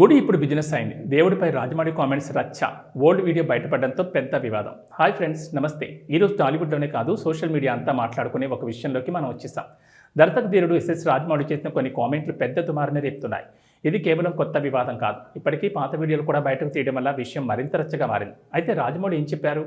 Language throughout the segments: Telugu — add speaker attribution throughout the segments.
Speaker 1: గుడి ఇప్పుడు బిజినెస్ అయింది. దేవుడిపై రాజమౌళి కామెంట్స్ రచ్చ. ఓల్డ్ వీడియో బయటపడడంతో పెద్ద వివాదం. హాయ్ ఫ్రెండ్స్ నమస్తే. ఈరోజు టాలీవుడ్లోనే కాదు సోషల్ మీడియా అంతా మాట్లాడుకునే ఒక విషయంలోకి మనం వచ్చేసాం. దర్శక ధీరుడు ఎస్ఎస్ రాజమౌళి చేసిన కొన్ని కామెంట్లు పెద్ద దుమారనే రేపుతున్నాయి. ఇది కేవలం కొత్త వివాదం కాదు. ఇప్పటికీ పాత వీడియోలు కూడా బయటకు తీయడం వల్ల విషయం మరింత రచ్చగా మారింది. అయితే రాజమౌళి ఏం చెప్పారు?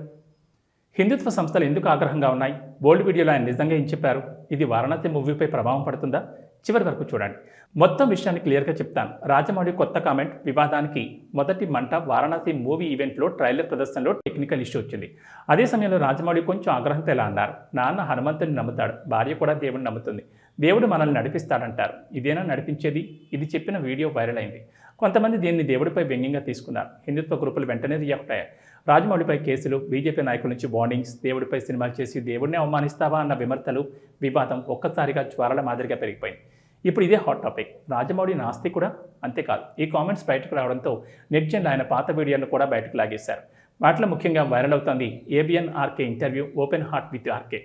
Speaker 1: హిందుత్వ సంస్థలు ఎందుకు ఆగ్రహంగా ఉన్నాయి? ఓల్డ్ వీడియోలో ఆయన నిజంగా ఏం చెప్పారు? ఇది వారణాసి మూవీపై ప్రభావం పడుతుందా? చివరి వరకు చూడండి. మొత్తం విషయాన్ని క్లియర్గా చెప్తాను. రాజమౌళి కొత్త కామెంట్ వివాదానికి మొదటి మంట వారణాసి మూవీ ఈవెంట్లో ట్రైలర్ ప్రదర్శనలో టెక్నికల్ ఇష్యూ వచ్చింది. అదే సమయంలో రాజమౌళి కొంచెం ఆగ్రహంతో ఇలా అన్నారు. నాన్న హనుమంతుని నమ్ముతాడు. భార్య కూడా దేవుడిని నమ్ముతుంది. దేవుడు మనల్ని నడిపిస్తాడంటారు. ఇదేనా నడిపించేది? ఇది చెప్పిన వీడియో వైరల్ అయింది. కొంతమంది దీన్ని దేవుడిపై వ్యంగ్యంగా తీసుకున్నారు. హిందుత్వ గ్రూపులు వెంటనే రియాక్ట్ అయ్యాయి. రాజమౌళిపై కేసులు బీజేపీ నాయకుల నుంచి బాండింగ్స్ దేవుడిపై సినిమాలు చేసి దేవుడిని అవమానిస్తావా అన్న విమర్శలు వివాదం ఒక్కసారిగా జ్వరాల మాదిరిగా పెరిగిపోయింది. ఇప్పుడు ఇదే హాట్ టాపిక్ రాజమౌళి నాస్తి కూడా అంతేకాదు ఈ కామెంట్స్ బయటకు రావడంతో నెట్జన్లు ఆయన పాత వీడియోను కూడా బయటకు లాగేశారు. వాటిలో ముఖ్యంగా వైరల్ అవుతోంది ABN RK interview open heart with RK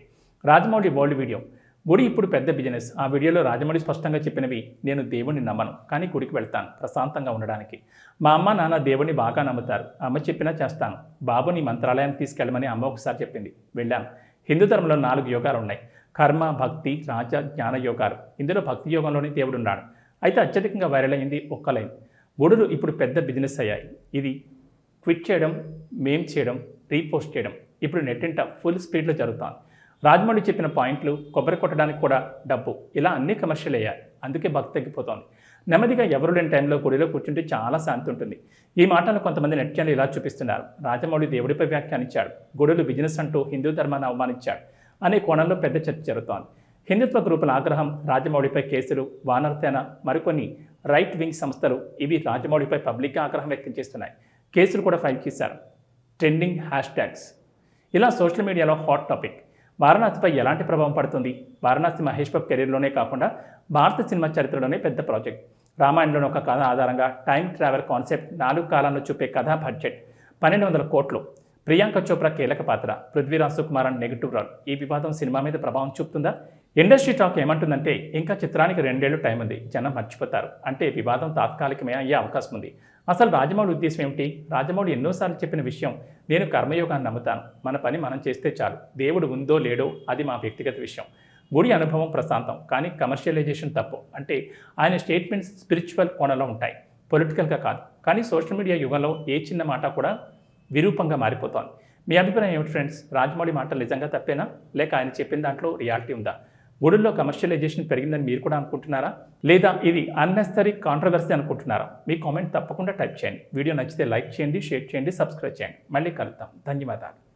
Speaker 1: Rajamouli world video గుడి ఇప్పుడు పెద్ద బిజినెస్ ఆ వీడియోలో రాజమౌళి స్పష్టంగా చెప్పినవి నేను దేవుణ్ణి నమ్మను కానీ గుడికి వెళ్తాను ప్రశాంతంగా ఉండడానికి. మా అమ్మ నాన్న దేవుణ్ణి బాగా నమ్ముతారు. అమ్మ చెప్పినా చేస్తాను. బాబుని మంత్రాలయానికి తీసుకెళ్ళమని అమ్మ ఒకసారి చెప్పింది. వెళ్ళాను. హిందూ ధర్మంలో నాలుగు యోగాలు ఉన్నాయి. కర్మ భక్తి రాజ జ్ఞాన యోగాలు. ఇందులో భక్తి యోగంలోనే దేవుడు ఉన్నాడు. అయితే అత్యధికంగా వైరల్ అయింది ఒక్క లైన్. గుడులు ఇప్పుడు పెద్ద బిజినెస్ అయ్యాయి. ఇది ట్విట్ చేయడం మేమ్ చేయడం రీపోస్ట్ చేయడం. ఇప్పుడు నెట్టింట ఫుల్ స్పీడ్లో జరుగుతాను రాజమౌళి చెప్పిన పాయింట్లు కొబ్బరి కొట్టడానికి కూడా డబ్బు. ఇలా అన్ని కమర్షియల్ అయ్యాయి. అందుకే భక్తి తగ్గిపోతోంది. నెమ్మదిగా ఎవరు లేని టైంలో గుడిలో కూర్చుంటే చాలా శాంతి ఉంటుంది. ఈ మాటను కొంతమంది నెట్జన్లు ఇలా చూపిస్తున్నారు. రాజమౌళి దేవుడిపై వ్యాఖ్యానించాడు. గుడులు బిజినెస్ అంటూ హిందూ ధర్మాన్ని అవమానించాడు. అనే కోణంలో పెద్ద చర్చ జరుగుతోంది. హిందుత్వ గ్రూపుల ఆగ్రహం రాజమౌళిపై కేసులు వానర్సేన మరికొన్ని రైట్ వింగ్ సంస్థలు ఇవి రాజమౌళిపై పబ్లిక్గా ఆగ్రహం వ్యక్తం చేస్తున్నాయి. కేసులు కూడా ఫైల్ చేశారు. ట్రెండింగ్ హ్యాష్ ట్యాగ్స్ ఇలా సోషల్ మీడియాలో హాట్ టాపిక్. వారణాసిపై ఎలాంటి ప్రభావం పడుతుంది? వారణాసి మహేష్ బాబు కెరీర్లోనే కాకుండా భారత సినిమా చరిత్రలోనే పెద్ద ప్రాజెక్ట్. రామాయణంలోని ఒక కథ ఆధారంగా టైం ట్రావెల్ కాన్సెప్ట్ నాలుగు కాలంలో చూపే కథా బడ్జెట్. పన్నెండు వందల కోట్లు. ప్రియాంక చోప్రా కీలక పాత్ర. Prithviraj Sukumaran negative role. ఈ వివాదం సినిమా మీద ప్రభావం చూపుతుందా? ఇండస్ట్రీ టాక్ ఏమంటుందంటే ఇంకా చిత్రానికి రెండేళ్ళు టైం ఉంది. జనం మర్చిపోతారు. అంటే వివాదం తాత్కాలికమే అయ్యే అవకాశం ఉంది. అసలు రాజమౌళి ఉద్దేశం ఏమిటి? రాజమౌళి ఎన్నోసార్లు చెప్పిన విషయం నేను కర్మయోగాన్ని నమ్ముతాను. మన పని మనం చేస్తే చాలు. దేవుడు ఉందో లేడో అది మా వ్యక్తిగత విషయం. గుడి అనుభవం ప్రశాంతం కానీ కమర్షియలైజేషన్ తప్పు. అంటే ఆయన స్టేట్మెంట్స్ స్పిరిచువల్ కోణంలో ఉంటాయి. పొలిటికల్గా కాదు. కానీ సోషల్ మీడియా యుగంలో ఏ చిన్న మాట కూడా విరూపంగా మారిపోతోంది. మీ అభిప్రాయం ఏమిటి ఫ్రెండ్స్ రాజమౌళి మాటలు నిజంగా తప్పేనా? లేక ఆయన చెప్పిన దాంట్లో రియాలిటీ ఉందా? గుడుల్లో కమర్షియలైజేషన్ పెరిగిందని మీరు కూడా అనుకుంటున్నారా? లేదా ఇది అన్నెసరీ కాంట్రవర్సీ అనుకుంటున్నారా? మీ కామెంట్ తప్పకుండా టైప్ చేయండి. వీడియో నచ్చితే లైక్ చేయండి షేర్ చేయండి సబ్స్క్రైబ్ చేయండి. మళ్ళీ కలుద్దాం. ధన్యవాదాలు.